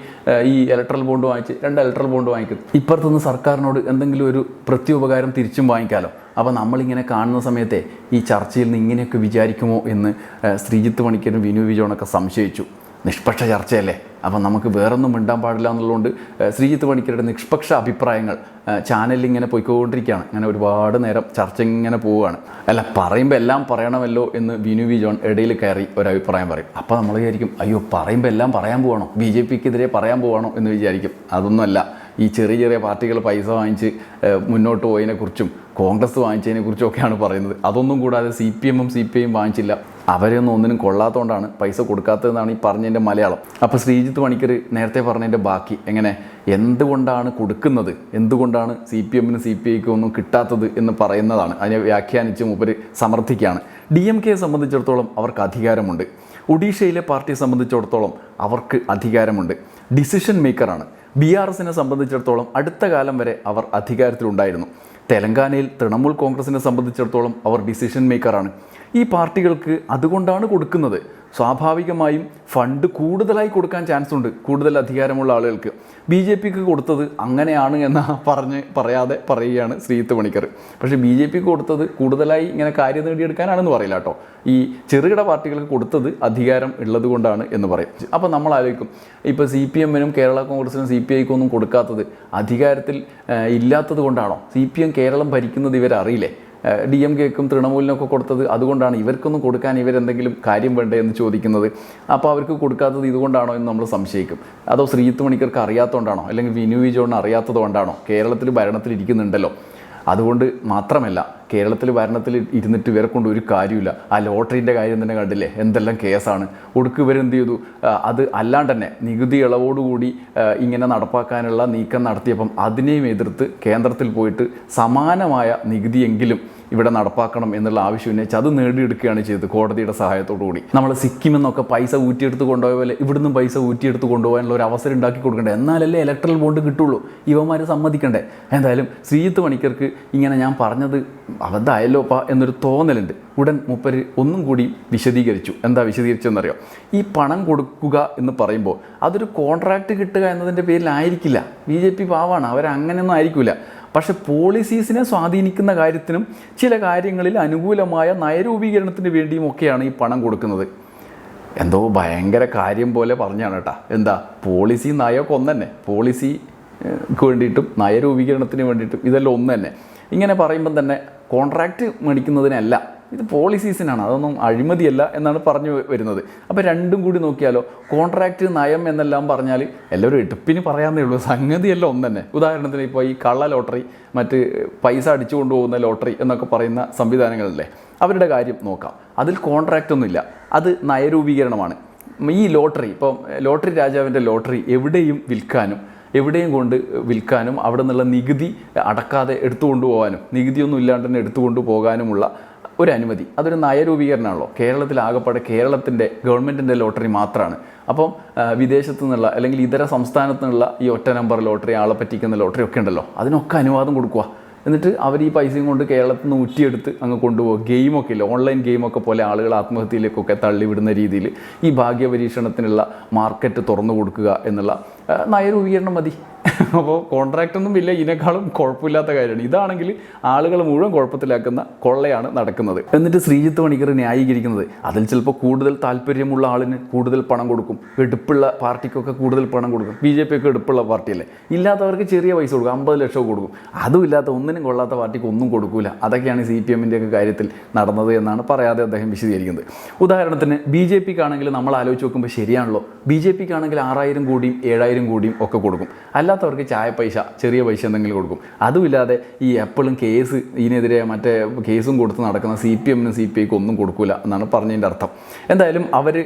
ഈ ഇലക്ട്രൽ ബോണ്ട് വാങ്ങിച്ച് രണ്ട് ഇലക്ട്രൽ ബോണ്ട് വാങ്ങിക്കും. ഇപ്പുറത്തുനിന്ന് സർക്കാരിനോട് എന്തെങ്കിലും ഒരു പ്രത്യുപകാരം തിരിച്ചും വാങ്ങിക്കാമല്ലോ അപ്പോൾ നമ്മളിങ്ങനെ കാണുന്ന സമയത്തെ ഈ ചർച്ചയിൽ നിന്ന് ഇങ്ങനെയൊക്കെ വിചാരിക്കുമോ എന്ന് ശ്രീജിത്ത് പണിക്കരും വിനു വിജോണൊക്കെ സംശയിച്ചു. നിഷ്പക്ഷ ചർച്ചയല്ലേ? അപ്പം നമുക്ക് വേറൊന്നും മിണ്ടാൻ പാടില്ല എന്നുള്ളതുകൊണ്ട് ശ്രീജിത്ത് പണിക്കരുടെ നിഷ്പക്ഷ അഭിപ്രായങ്ങൾ ചാനലിൽ ഇങ്ങനെ പോയിക്കൊണ്ടിരിക്കുകയാണ്. അങ്ങനെ ഒരുപാട് നേരം ചർച്ച ഇങ്ങനെ പോവുകയാണ്. അല്ല പറയുമ്പോൾ എല്ലാം പറയണമല്ലോ എന്ന് വിനു വി ജോൺ ഇടയിൽ കയറി ഒരു അഭിപ്രായം പറയും. അപ്പോൾ നമ്മൾ വിചാരിക്കും അയ്യോ പറയുമ്പോൾ എല്ലാം പറയാൻ പോവാണോ? ബി ജെ പിക്കെതിരെ പറയാൻ പോവാണോ? എന്ന് വിചാരിക്കും. അതൊന്നുമല്ല. ഈ ചെറിയ ചെറിയ പാർട്ടികൾ പൈസ വാങ്ങിച്ച് മുന്നോട്ട് പോയതിനെക്കുറിച്ചും കോൺഗ്രസ് വാങ്ങിച്ചതിനെ കുറിച്ചൊക്കെയാണ് പറയുന്നത്. അതൊന്നും കൂടാതെ സി പി എമ്മും സി പി ഐയും വാങ്ങിച്ചില്ല. അവരെയൊന്നും ഒന്നിനും കൊള്ളാത്തതുകൊണ്ടാണ് പൈസ കൊടുക്കാത്തതെന്നാണ് ഈ പറഞ്ഞതിന്റെ മലയാളം. അപ്പോൾ ശ്രീജിത്ത് പണിക്കർ നേരത്തെ പറഞ്ഞതിന്റെ ബാക്കി. എങ്ങനെ? എന്തുകൊണ്ടാണ് കൊടുക്കുന്നത്? എന്തുകൊണ്ടാണ് സി പി എമ്മിനും സി പി ഐക്കും ഒന്നും കിട്ടാത്തത് എന്ന് പറയുന്നതാണ്. അതിനെ വ്യാഖ്യാനിച്ച് മൂപ്പര് സമർത്ഥിക്കുകയാണ്. ഡി എം കെയെ സംബന്ധിച്ചിടത്തോളം അവർക്ക് അധികാരമുണ്ട്. ഒഡീഷയിലെ പാർട്ടിയെ സംബന്ധിച്ചിടത്തോളം അവർക്ക് അധികാരമുണ്ട്. ഡിസിഷൻ മേക്കറാണ്. ബി ആർ എസിനെ സംബന്ധിച്ചിടത്തോളം അടുത്ത കാലം വരെ അവർ അധികാരത്തിലുണ്ടായിരുന്നു. തെലങ്കാനയിൽ തൃണമൂൽ കോൺഗ്രസിനെ സംബന്ധിച്ചിടത്തോളം അവർ ഡിസിഷൻ മേക്കറാണ് ഈ പാർട്ടികൾക്ക് അതുകൊണ്ടാണ് കൊടുക്കുന്നത്. സ്വാഭാവികമായും ഫണ്ട് കൂടുതലായി കൊടുക്കാൻ ചാൻസ് ഉണ്ട്. കൂടുതൽ അധികാരമുള്ള ആളുകൾക്ക്. ബി ജെ പിക്ക് കൊടുത്തത് അങ്ങനെയാണ് എന്ന് പറഞ്ഞ് പറയാതെ പറയുകയാണ് ശ്രീത്ത് പണിക്കർ. പക്ഷേ ബി ജെ പിക്ക് കൊടുത്തത് കൂടുതലായി ഇങ്ങനെ കാര്യം നേടിയെടുക്കാനാണെന്ന് പറയില്ല കേട്ടോ. ഈ ചെറുകിട പാർട്ടികൾക്ക് കൊടുത്തത് അധികാരം ഉള്ളത് കൊണ്ടാണ് എന്ന് പറയും. അപ്പോൾ നമ്മൾ ആലോചിക്കും ഇപ്പോൾ സി പി എമ്മിനും കേരള കോൺഗ്രസിനും സി പി ഐക്കും ഒന്നും കൊടുക്കാത്തത് അധികാരത്തിൽ ഇല്ലാത്തത് കൊണ്ടാണോ? സി പി എം കേരളം ഭരിക്കുന്നത് ഇവരറിയില്ലേ? ഡി എം കെക്കും തൃണമൂലിനൊക്കെ കൊടുത്തത് അതുകൊണ്ടാണ് ഇവർക്കൊന്നും കൊടുക്കാൻ ഇവരെന്തെങ്കിലും കാര്യം വേണ്ടേ എന്ന് ചോദിക്കുന്നത്. അപ്പോൾ അവർക്ക് കൊടുക്കാത്തത് ഇതുകൊണ്ടാണോ എന്ന് നമ്മൾ സംശയിക്കും. അതോ ശ്രീജിത്ത് മണിക്കർക്ക് അറിയാത്തതുകൊണ്ടാണോ അല്ലെങ്കിൽ വിനു വിജോൺ അറിയാത്തത് കൊണ്ടാണോ? കേരളത്തിൽ ഭരണത്തിൽ ഇരിക്കുന്നുണ്ടല്ലോ. അതുകൊണ്ട് മാത്രമല്ല കേരളത്തിൽ ഭരണത്തിൽ ഇരുന്നിട്ട് ഇവരെ കൊണ്ട് ഒരു കാര്യമില്ല ആ ലോട്ടറിന്റെ കാര്യം തന്നെ കണ്ടില്ലേ? എന്തെല്ലാം കേസാണ്. ഒടുക്ക് ഇവരെന്ത് ചെയ്തു? അത് അല്ലാണ്ട് തന്നെ നികുതി ഇളവോടുകൂടി ഇങ്ങനെ നടപ്പാക്കാനുള്ള നീക്കം നടത്തിയപ്പം അതിനെയും എതിർത്ത് കേന്ദ്രത്തിൽ പോയിട്ട് സമാനമായ നികുതിയെങ്കിലും ഇവിടെ നടപ്പാക്കണം എന്നുള്ള ആവശ്യം ഉന്നയിച്ച് അത് നേടിയെടുക്കുകയാണ് ചെയ്തത് കോടതിയുടെ കൂടി നമ്മൾ സിക്കിം എന്നൊക്കെ പൈസ ഊറ്റിയെടുത്ത് കൊണ്ടുപോയ പോലെ ഇവിടുന്ന് പൈസ ഊറ്റിയെടുത്ത് കൊണ്ടുപോകാനുള്ള ഒരു അവസരം ഉണ്ടാക്കി കൊടുക്കണ്ടേ? എന്നാലല്ലേ ഇലക്ട്രൽ ബോണ്ട് കിട്ടുള്ളൂ. ഇവന്മാർ സമ്മതിക്കണ്ടേ? എന്തായാലും ശ്രീജിത്ത് മണിക്കർക്ക് ഇങ്ങനെ ഞാൻ പറഞ്ഞത് പാ എന്നൊരു തോന്നലുണ്ട്. ഉടൻ മുപ്പര് ഒന്നും കൂടി വിശദീകരിച്ചു. എന്താ വിശദീകരിച്ചെന്നറിയോ ഈ പണം കൊടുക്കുക എന്ന് പറയുമ്പോൾ അതൊരു കോൺട്രാക്റ്റ് കിട്ടുക എന്നതിന്റെ പേരിലായിരിക്കില്ല. ബി ജെ പി പാവാണ്. അവരങ്ങനെയൊന്നും ആയിരിക്കില്ല. പക്ഷെ പോളിസീസിനെ സ്വാധീനിക്കുന്ന കാര്യത്തിനും ചില കാര്യങ്ങളിൽ അനുകൂലമായ നയരൂപീകരണത്തിന് വേണ്ടിയും ഒക്കെയാണ് ഈ പണം കൊടുക്കുന്നത്. എന്തോ ഭയങ്കര കാര്യം പോലെ പറഞ്ഞാണ് കേട്ടാ. എന്താ? പോളിസി നയമൊക്കെ ഒന്ന് തന്നെ പോളിസി ഏഹ്, ക്ക് വേണ്ടിയിട്ടും നയരൂപീകരണത്തിന് വേണ്ടിയിട്ടും ഇതെല്ലാം ഒന്ന് തന്നെ ഇങ്ങനെ പറയുമ്പം തന്നെ കോൺട്രാക്റ്റ് മേടിക്കുന്നതിനല്ല. ഇത് പോളിസീസിനാണ് അതൊന്നും അഴിമതിയല്ല എന്നാണ് പറഞ്ഞു വരുന്നത്. അപ്പോൾ രണ്ടും കൂടി നോക്കിയാലോ കോൺട്രാക്റ്റ് നയം എന്നെല്ലാം പറഞ്ഞാൽ എല്ലാവരും എടുപ്പിന് പറയാമെന്നേ ഉള്ളൂ സംഗതിയെല്ലാം ഒന്ന് തന്നെ. ഉദാഹരണത്തിന് ഇപ്പോൾ ഈ കള്ള ലോട്ടറി മറ്റ് പൈസ അടിച്ചു കൊണ്ടുപോകുന്ന ലോട്ടറി എന്നൊക്കെ പറയുന്ന സംവിധാനങ്ങളല്ലേ അവരുടെ കാര്യം നോക്കാം. അതിൽ കോൺട്രാക്റ്റ് ഒന്നുമില്ല അത് നയരൂപീകരണമാണ്. ഈ ലോട്ടറി ഇപ്പം ലോട്ടറി രാജാവിന്റെ ലോട്ടറി എവിടെയും വിൽക്കാനും എവിടെയും കൊണ്ട് വിൽക്കാനും അവിടെ നിന്നുള്ള നികുതി അടക്കാതെ എടുത്തു കൊണ്ടുപോകാനും നികുതിയൊന്നും ഇല്ലാണ്ട് തന്നെ എടുത്തു കൊണ്ടുപോകാനുമുള്ള ഒരു അനുമതി അതൊരു നയരൂപീകരണമാണല്ലോ. കേരളത്തിൽ ആകപ്പാടെ കേരളത്തിന്റെ ഗവൺമെന്റിന്റെ ലോട്ടറി മാത്രമാണ്. അപ്പം വിദേശത്തു നിന്നുള്ള അല്ലെങ്കിൽ ഇതര സംസ്ഥാനത്തു നിന്നുള്ള ഈ ഒറ്റ നമ്പർ ലോട്ടറി ആളെ പറ്റിക്കുന്ന ലോട്ടറി ഒക്കെ ഉണ്ടല്ലോ. അതിനൊക്കെ അനുവാദം കൊടുക്കുക എന്നിട്ട് അവർ ഈ പൈസയും കൊണ്ട് കേരളത്തിൽ നിന്ന് ഊറ്റിയെടുത്ത് അങ്ങ് കൊണ്ടുപോകും ഗെയിമൊക്കെ ഇല്ല? ഓൺലൈൻ ഗെയിമൊക്കെ പോലെ ആളുകൾ ആത്മഹത്യയിലേക്കൊക്കെ തള്ളിവിടുന്ന രീതിയിൽ ഈ ഭാഗ്യ പരീക്ഷണത്തിനുള്ള മാർക്കറ്റ് തുറന്നു കൊടുക്കുക എന്നുള്ള നയരൂപീകരണം മതി. അപ്പോൾ കോൺട്രാക്റ്റൊന്നും ഇല്ല ഇതിനേക്കാളും കുഴപ്പമില്ലാത്ത കാര്യമാണ്. ഇതാണെങ്കിൽ ആളുകൾ മുഴുവൻ കുഴപ്പത്തിലാക്കുന്ന കൊള്ളയാണ് നടക്കുന്നത്. എന്നിട്ട് ശ്രീജിത്ത് പണിക്കർ ന്യായീകരിക്കുന്നത് അതിൽ ചിലപ്പോൾ കൂടുതൽ താല്പര്യമുള്ള ആളിന് കൂടുതൽ പണം കൊടുക്കും. എടുപ്പുള്ള പാർട്ടിക്കൊക്കെ കൂടുതൽ പണം കൊടുക്കും. ബി ജെ പി ഒക്കെ എടുപ്പുള്ള പാർട്ടിയല്ലേ. ഇല്ലാത്തവർക്ക് ചെറിയ പൈസ കൊടുക്കും അമ്പത് ലക്ഷം കൊടുക്കും. അതും ഇല്ലാത്ത ഒന്നിനും കൊള്ളാത്ത പാർട്ടിക്ക് ഒന്നും കൊടുക്കില്ല അതൊക്കെയാണ് സി പി എമ്മിന്റെ ഒക്കെ കാര്യത്തിൽ നടന്നത് എന്നാണ് പറയാതെ അദ്ദേഹം വിശദീകരിക്കുന്നത്. ഉദാഹരണത്തിന് ബി ജെ പിക്ക് ആണെങ്കിൽ നമ്മൾ ആലോചിച്ച് നോക്കുമ്പോൾ ശരിയാണല്ലോ. ബി ജെ പിക്ക് ആണെങ്കിൽ ആറായിരം കോടിയും ഏഴായിരം കോടിയും ഒക്കെ കൊടുക്കും. അല്ലാത്തവർക്ക് ചായ പൈസ ചെറിയ പൈസ എന്തെങ്കിലും കൊടുക്കും. അതുമില്ലാതെ ഈ എപ്പോഴും കേസ് ഇതിനെതിരെ മറ്റേ കേസും കൊടുത്ത് നടക്കുന്ന സി പി എമ്മിനും സി പി ഐക്കും ഒന്നും കൊടുക്കില്ല എന്നാണ് പറഞ്ഞതിന്റെ അർത്ഥം. എന്തായാലും അവർ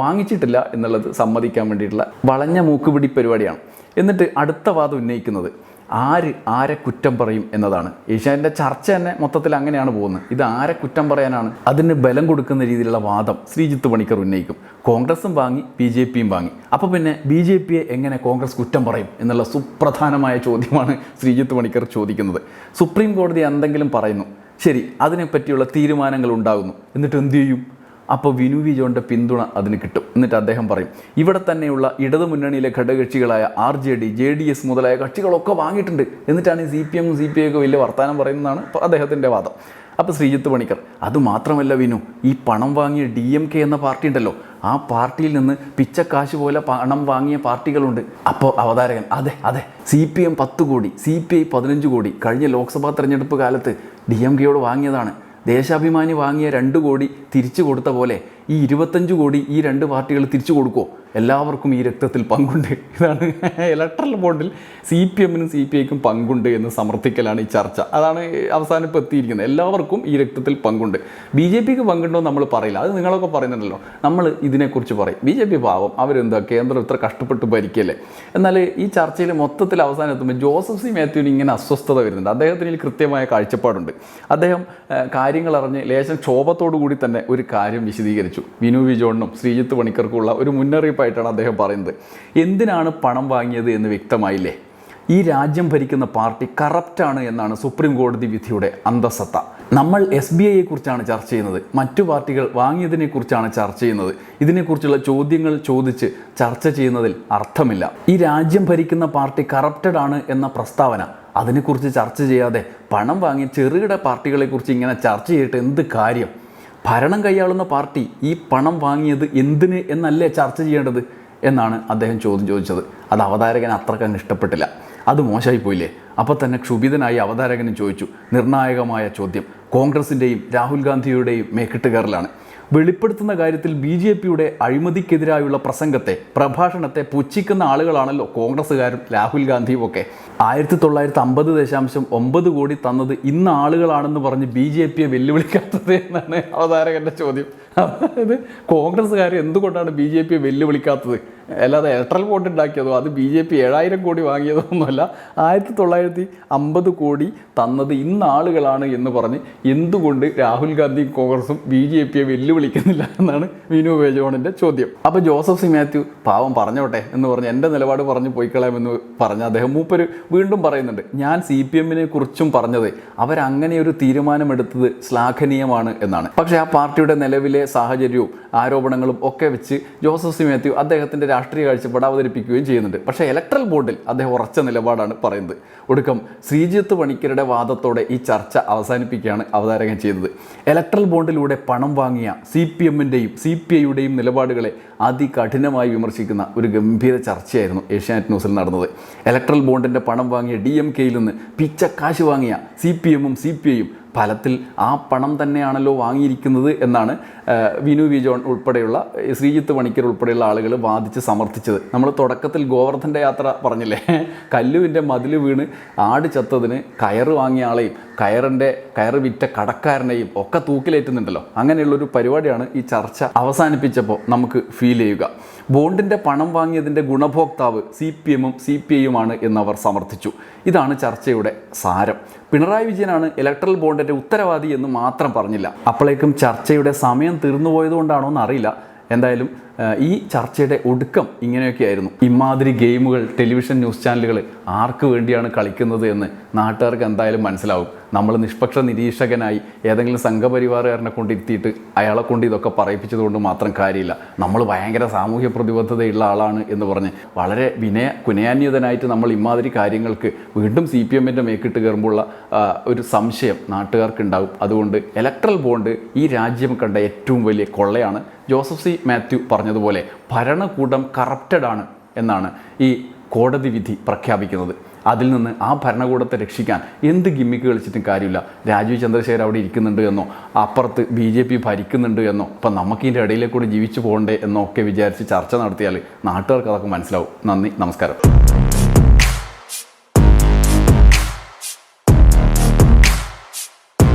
വാങ്ങിച്ചിട്ടില്ല എന്നുള്ളത് സമ്മതിക്കാൻ വേണ്ടിയിട്ടുള്ള വളഞ്ഞ മൂക്കുപിടി പരിപാടിയാണ്. എന്നിട്ട് അടുത്ത വാദം ഉന്നയിക്കുന്നത് ആര് ആരെ കുറ്റം പറയും എന്നതാണ്. ഏഷ്യാനിന്റെ ചർച്ച തന്നെ മൊത്തത്തിൽ അങ്ങനെയാണ് പോകുന്നത്. ഇത് ആരെ കുറ്റം പറയാനാണ്? അതിന് ബലം കൊടുക്കുന്ന രീതിയിലുള്ള വാദം ശ്രീജിത്ത് പണിക്കർ ഉന്നയിക്കും. കോൺഗ്രസും വാങ്ങി ബി ജെ പിയും വാങ്ങി. അപ്പോൾ പിന്നെ ബി ജെ പിയെ എങ്ങനെ കോൺഗ്രസ് കുറ്റം പറയും എന്നുള്ള സുപ്രധാനമായ ചോദ്യമാണ് ശ്രീജിത്ത് പണിക്കർ ചോദിക്കുന്നത്. സുപ്രീം കോടതി എന്തെങ്കിലും പറയുന്നു. ശരി അതിനെപ്പറ്റിയുള്ള തീരുമാനങ്ങൾ ഉണ്ടാകുന്നു. എന്നിട്ട് എന്തു ചെയ്യും? അപ്പോൾ വിനു വി ജോണിന്റെ പിന്തുണ അതിന് കിട്ടും. എന്നിട്ട് അദ്ദേഹം പറയും ഇവിടെ തന്നെയുള്ള ഇടതു മുന്നണിയിലെ ഘടകകക്ഷികളായ R J D J D S മുതലായ കക്ഷികളൊക്കെ വാങ്ങിയിട്ടുണ്ട്. എന്നിട്ടാണ് ഈ സി പി എമ്മും സി പി ഒക്കെ വലിയ വർത്തമാനം പറയുന്നതാണ് അദ്ദേഹത്തിന്റെ വാദം. അപ്പോൾ ശ്രീജിത്ത് പണിക്കർ അതുമാത്രമല്ല വിനു ഈ പണം വാങ്ങിയ ഡി എം കെ എന്ന പാർട്ടി ഉണ്ടല്ലോ. ആ പാർട്ടിയിൽ നിന്ന് പിച്ചക്കാശ് പോലെ പണം വാങ്ങിയ പാർട്ടികളുണ്ട്. അപ്പോൾ അവതാരകൻ അതെ അതെ സി പി എം പത്ത് കോടി സി പി ഐ പതിനഞ്ച് കോടി കഴിഞ്ഞ ലോക്സഭാ തെരഞ്ഞെടുപ്പ് കാലത്ത് ഡി എം കെയോട് വാങ്ങിയതാണ്. ദേശാഭിമാനി വാങ്ങിയ രണ്ട് കോടി തിരിച്ചു കൊടുത്ത പോലെ ഈ ഇരുപത്തഞ്ച് കോടി ഈ രണ്ട് പാർട്ടികൾ തിരിച്ചു കൊടുക്കുമോ എല്ലാവർക്കും ഈ രക്തത്തിൽ പങ്കുണ്ട്. ഇതാണ് ഇലക്ട്രൽ ബോർഡിൽ സി പി എമ്മിനും സി പി ഐക്കും പങ്കുണ്ട് എന്ന് സമർത്ഥിക്കലാണ് ഈ ചർച്ച. അതാണ് അവസാനം ഇപ്പോൾ എത്തിയിരിക്കുന്നത്. എല്ലാവർക്കും ഈ രക്തത്തിൽ പങ്കുണ്ട്. ബി ജെ പിക്ക് പങ്കുണ്ടോ നമ്മൾ പറയില്ല. അത് നിങ്ങളൊക്കെ പറയുന്നുണ്ടല്ലോ. നമ്മൾ ഇതിനെക്കുറിച്ച് പറയും. ബി ജെ പി പാവം. അവരെന്താ കേന്ദ്രം ഇത്ര കഷ്ടപ്പെട്ട് ഭരിക്കല്ലേ? എന്നാൽ ഈ ചർച്ചയിൽ മൊത്തത്തിൽ അവസാനം എത്തുമ്പോൾ ജോസഫ് സി മാത്യുവിന് ഇങ്ങനെ അസ്വസ്ഥത വരുന്നുണ്ട്. അദ്ദേഹത്തിന് ഇതിൽ കൃത്യമായ കാഴ്ചപ്പാടുണ്ട്. അദ്ദേഹം കാര്യങ്ങൾ അറിഞ്ഞ് ലേശം ക്ഷോഭത്തോടു കൂടി തന്നെ ഒരു കാര്യം വിശദീകരിച്ചു. വിനു വി ജോണിനും ശ്രീജിത്ത് പണിക്കർക്കുള്ള ഒരു മുന്നറിയിപ്പായിട്ടാണ് അദ്ദേഹം പറയുന്നത്. എന്തിനാണ് പണം വാങ്ങിയത് എന്ന് വ്യക്തമായില്ലേ? ഈ രാജ്യം ഭരിക്കുന്ന പാർട്ടി കറപ്റ്റാണ് എന്നാണ് സുപ്രീം കോടതി വിധിയുടെ അന്തസത്ത. നമ്മൾ എസ് ബി ഐയെ കുറിച്ചാണ് ചർച്ച ചെയ്യുന്നത്. മറ്റു പാർട്ടികൾ വാങ്ങിയതിനെക്കുറിച്ചാണ് ചർച്ച ചെയ്യുന്നത്. ഇതിനെക്കുറിച്ചുള്ള ചോദ്യങ്ങൾ ചോദിച്ച് ചർച്ച ചെയ്യുന്നതിൽ അർത്ഥമില്ല. ഈ രാജ്യം ഭരിക്കുന്ന പാർട്ടി കറപ്റ്റഡ് ആണ് എന്ന പ്രസ്താവന. അതിനെക്കുറിച്ച് ചർച്ച ചെയ്യാതെ പണം വാങ്ങിയ ചെറുകിട പാർട്ടികളെക്കുറിച്ച് ഇങ്ങനെ ചർച്ച ചെയ്തിട്ട് എന്ത് കാര്യം? ഭരണം കൈയാളുന്ന പാർട്ടി ഈ പണം വാങ്ങിയത് എന്തിന് എന്നല്ലേ ചർച്ച ചെയ്യേണ്ടത് എന്നാണ് അദ്ദേഹം ചോദ്യം ചോദിച്ചത്. അത് അവതാരകൻ അത്രക്കങ്ങ് ഇഷ്ടപ്പെട്ടില്ല. അത് മോശമായി പോയില്ലേ? അപ്പോൾ തന്നെ ക്ഷുഭിതനായി അവതാരകനും ചോദിച്ചു. നിർണായകമായ ചോദ്യം. കോൺഗ്രസിന്റെയും രാഹുൽ ഗാന്ധിയുടെയും മേക്കിട്ടുകയറലാണ് വെളിപ്പെടുത്തുന്ന കാര്യത്തിൽ ബി ജെ പിയുടെ അഴിമതിക്കെതിരായുള്ള പ്രസംഗത്തെ പ്രഭാഷണത്തെ പുച്ഛിക്കുന്ന ആളുകളാണല്ലോ കോൺഗ്രസ്സുകാരും രാഹുൽ ഗാന്ധിയും ഒക്കെ. ആയിരത്തി തൊള്ളായിരത്തി അമ്പത് ദശാംശം ഒമ്പത് കോടി തന്നത് ഇന്ന് ആളുകളാണെന്ന് പറഞ്ഞ് ബി ജെ പിയെ വെല്ലുവിളിക്കാത്തത് എന്നാണ് അവതാരകന്റെ ചോദ്യം. അതായത് കോൺഗ്രസ്സുകാർ എന്തുകൊണ്ടാണ് ബി ജെ പിയെ വെല്ലുവിളിക്കാത്തത്? അല്ലാതെ ഇലക്ട്രൽ വോട്ട് ഉണ്ടാക്കിയതോ അത് ബി ജെ പി ഏഴായിരം കോടി വാങ്ങിയതോ ഒന്നുമല്ല ആയിരത്തി തൊള്ളായിരത്തി അമ്പത് കോടി തന്നത് ഇന്ന് ആളുകളാണ് എന്ന് പറഞ്ഞ് എന്തുകൊണ്ട് രാഹുൽ ഗാന്ധിയും കോൺഗ്രസും ബി ജെ പിയെ വെല്ലുവിളിക്കുന്നില്ല എന്നാണ് വിനു ബേജോണിന്റെ ചോദ്യം. അപ്പോൾ ജോസഫ് സി മാത്യു പാവം പറഞ്ഞോട്ടെ എന്ന് പറഞ്ഞ് എന്റെ നിലപാട് പറഞ്ഞ് പോയിക്കളയാമെന്ന് പറഞ്ഞ അദ്ദേഹം മൂപ്പര് വീണ്ടും പറയുന്നുണ്ട്. ഞാൻ സി പി എമ്മിനെ കുറിച്ചും പറഞ്ഞത് അവരങ്ങനെ ഒരു തീരുമാനമെടുത്തത് ശ്ലാഘനീയമാണ് എന്നാണ്. പക്ഷേ ആ പാർട്ടിയുടെ നിലവിലെ സാഹചര്യവും ആരോപണങ്ങളും ഒക്കെ വെച്ച് ജോസഫ് സി മാത്യു അദ്ദേഹത്തിന്റെ രാഷ്ട്രീയ കാഴ്ചപ്പാട് അവതരിപ്പിക്കുകയും ചെയ്യുന്നുണ്ട്. പക്ഷേ ഇലക്ട്രൽ ബോർഡിൽ അദ്ദേഹം ഉറച്ച നിലപാടാണ് പറയുന്നത്. ഒടുക്കം ശ്രീജിത്ത് പണിക്കരുടെ വാദത്തോടെ ഈ ചർച്ച അവസാനിപ്പിക്കുകയാണ് അവതാരകൻ ചെയ്തത് ഇലക്ട്രൽ ബോണ്ടിലൂടെ പണം വാങ്ങിയ സി പി എമ്മിന്റെയും സി പി ഐയുടെയും നിലപാടുകളെ അതികഠിനമായി വിമർശിക്കുന്ന ഒരു ഗംഭീര ചർച്ചയായിരുന്നു ഏഷ്യാനെറ്റ് ന്യൂസിൽ നടന്നത്. ഇലക്ട്രൽ ബോണ്ടിന്റെ പണം വാങ്ങിയ ഡി എം കെയിൽ നിന്ന് പിച്ചക്കാശ് വാങ്ങിയ സി പി എമ്മും സി പി ഐയും ഫലത്തിൽ ആ പണം തന്നെയാണല്ലോ വാങ്ങിയിരിക്കുന്നത് എന്നാണ് വിനു വി ജോൺ ഉൾപ്പെടെയുള്ള ശ്രീജിത്ത് പണിക്കർ ഉൾപ്പെടെയുള്ള ആളുകൾ വാദിച്ച് സമർത്ഥിച്ചത്. നമ്മൾ തുടക്കത്തിൽ ഗോവർദ്ധന്റെ യാത്ര പറഞ്ഞില്ലേ കല്ലുവിന്റെ മതിൽ വീണ് ആട് ചത്തതിന് കയറ് വാങ്ങിയ ആളെയും കയറിന്റെ കയറ് വിറ്റ കടക്കാരനെയും ഒക്കെ തൂക്കിലേറ്റുന്നുണ്ടല്ലോ. അങ്ങനെയുള്ളൊരു പരിപാടിയാണ് ഈ ചർച്ച അവസാനിപ്പിച്ചപ്പോൾ നമുക്ക് ഫീൽ ചെയ്യുക. ബോണ്ടിന്റെ പണം വാങ്ങിയതിന്റെ ഗുണഭോക്താവ് സി പി എമ്മും സി പി ഐയുമാണ് എന്നവർ സമർത്ഥിച്ചു. ഇതാണ് ചർച്ചയുടെ സാരം. പിണറായി വിജയനാണ് ഇലക്ട്രൽ ബോണ്ടിന്റെ ഉത്തരവാദി എന്ന് മാത്രം പറഞ്ഞില്ല. അപ്പോഴേക്കും ചർച്ചയുടെ സമയം തീർന്നു പോയതുകൊണ്ടാണോ എന്നറിയില്ല എന്തായാലും ഈ ചർച്ചയുടെ ഒടുക്കം ഇങ്ങനെയൊക്കെ ആയിരുന്നു. ഇമാതിരി ഗെയിമുകൾ ടെലിവിഷൻ ന്യൂസ് ചാനലുകൾ ആർക്ക് വേണ്ടിയാണ് കളിക്കുന്നത് എന്ന് നാട്ടുകാർക്ക് എന്തായാലും മനസ്സിലാവും. നമ്മൾ നിഷ്പക്ഷ നിരീക്ഷകനായി ഏതെങ്കിലും സംഘപരിവാറുകാരനെ കൊണ്ടിരുത്തിയിട്ട് അയാളെ കൊണ്ട് ഇതൊക്കെ പറയിപ്പിച്ചതുകൊണ്ട് മാത്രം കാര്യമില്ല. നമ്മൾ ഭയങ്കര സാമൂഹ്യ പ്രതിബദ്ധതയുള്ള ആളാണ് എന്ന് പറഞ്ഞ് വളരെ വിനയ കുനയാന്യതനായിട്ട് നമ്മൾ ഇമാതിരി കാര്യങ്ങൾക്ക് വീണ്ടും സി പി എമ്മിന്റെ മേക്കിട്ട് കയറുമ്പോഴുള്ള ഒരു സംശയം നാട്ടുകാർക്ക് ഉണ്ടാവും അതുകൊണ്ട് ഇലക്ട്രൽ ബോണ്ട് ഈ രാജ്യം കണ്ട ഏറ്റവും വലിയ കൊള്ളയാണ്. ജോസഫ് സി മാത്യു പറഞ്ഞതുപോലെ ഭരണകൂടം കറപ്റ്റഡ് ആണ് എന്നാണ് ഈ കോടതി വിധി പ്രഖ്യാപിക്കുന്നത്. അതിൽ നിന്ന് ആ ഭരണകൂടത്തെ രക്ഷിക്കാൻ എന്ത് ഗിമ്മിക്ക് കളിച്ചിട്ടും കാര്യമില്ല. രാജീവ് ചന്ദ്രശേഖർ അവിടെ ഇരിക്കുന്നുണ്ട് എന്നോ അപ്പുറത്ത് ബി ജെ പി ഭരിക്കുന്നുണ്ട് എന്നോ അപ്പം നമുക്കിന്റെ ഇടയിലെ കൂടി ജീവിച്ചു പോകണ്ടേ എന്നൊക്കെ വിചാരിച്ച് ചർച്ച നടത്തിയാൽ നാട്ടുകാർക്ക് അതൊക്കെ മനസ്സിലാവും. നന്ദി നമസ്കാരം.